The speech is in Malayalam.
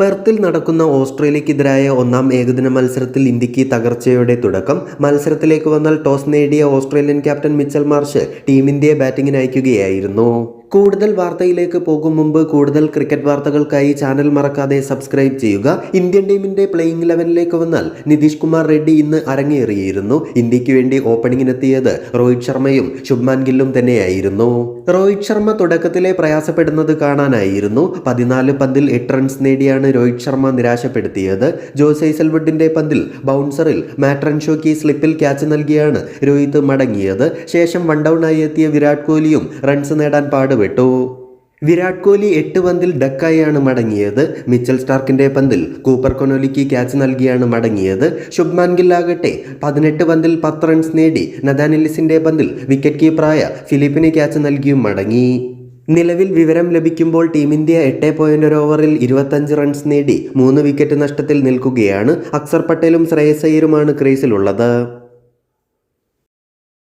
പെർത്തിൽ നടക്കുന്ന ഓസ്ട്രേലിയക്കെതിരായ ഒന്നാം ഏകദിന മത്സരത്തിൽ ഇന്ത്യയ്ക്ക് തകർച്ചയുടെ തുടക്കം. മത്സരത്തിലേക്ക് വന്നാൽ ടോസ് നേടിയ Australian captain Mitchell Marsh team ഇന്ത്യയെ ബാറ്റിംഗിന് അയക്കുകയായിരുന്നു. കൂടുതൽ വാർത്തയിലേക്ക് പോകും മുമ്പ് കൂടുതൽ ക്രിക്കറ്റ് വാർത്തകൾക്കായി ചാനൽ മറക്കാതെ സബ്സ്ക്രൈബ് ചെയ്യുക. ഇന്ത്യൻ ടീമിന്റെ പ്ലേയിങ് ലെവനിലേക്ക് വന്നാൽ നിതീഷ് കുമാർ റെഡ്ഡി ഇന്ന് അരങ്ങേറിയിരുന്നു. ഇന്ത്യയ്ക്ക് വേണ്ടി ഓപ്പണിങ്ങിനെത്തിയത് രോഹിത് ശർമ്മയും ശുഭ്മാൻ ഗില്ലും തന്നെയായിരുന്നു. രോഹിത് ശർമ്മ തുടക്കത്തിലെ പ്രയാസപ്പെടുന്നത് കാണാനായിരുന്നു. പതിനാല് പന്തിൽ എട്ട് റൺസ് നേടിയാണ് രോഹിത് ശർമ്മ നിരാശപ്പെടുത്തിയത്. ജോസ് ഐസൽവുഡിന്റെ പന്തിൽ ബൗൺസറിൽ മാറ്റ് റൺഷോയ്ക്ക് സ്ലിപ്പിൽ ക്യാച്ച് നൽകിയാണ് രോഹിത് മടങ്ങിയത്. ശേഷം വൺ ഡൗൺ ആയി എത്തിയ വിരാട് കോഹ്ലിയും റൺസ് നേടാൻ പാടുപെട്ടു. വിരാട് കോഹ്ലി എട്ട് പന്തിൽ ഡക്കായാണ് മടങ്ങിയത്. മിച്ചൽ സ്റ്റാർക്കിന്റെ പന്തിൽ കൂപ്പർ കൊനോലിക്ക് ക്യാച്ച് നൽകിയാണ് മടങ്ങിയത്. ശുഭ്മാൻ ഗിൽ ആകട്ടെ പതിനെട്ട് പന്തിൽ പത്ത് റൺസ് നേടി. നദാനിലിസിന്റെ പന്തിൽ വിക്കറ്റ് കീപ്പറായ ഫിലിപ്പിന് ക്യാച്ച് നൽകിയും മടങ്ങി. നിലവിൽ വിവരം ലഭിക്കുമ്പോൾ ടീം ഇന്ത്യ എട്ട് പോയിന്റ് ഓവറിൽ ഇരുപത്തഞ്ച് റൺസ് നേടി മൂന്ന് വിക്കറ്റ് നഷ്ടത്തിൽ നിൽക്കുകയാണ്. അക്സർ പട്ടേലും ശ്രേയസയ്യരുമാണ് ക്രീസിലുള്ളത്.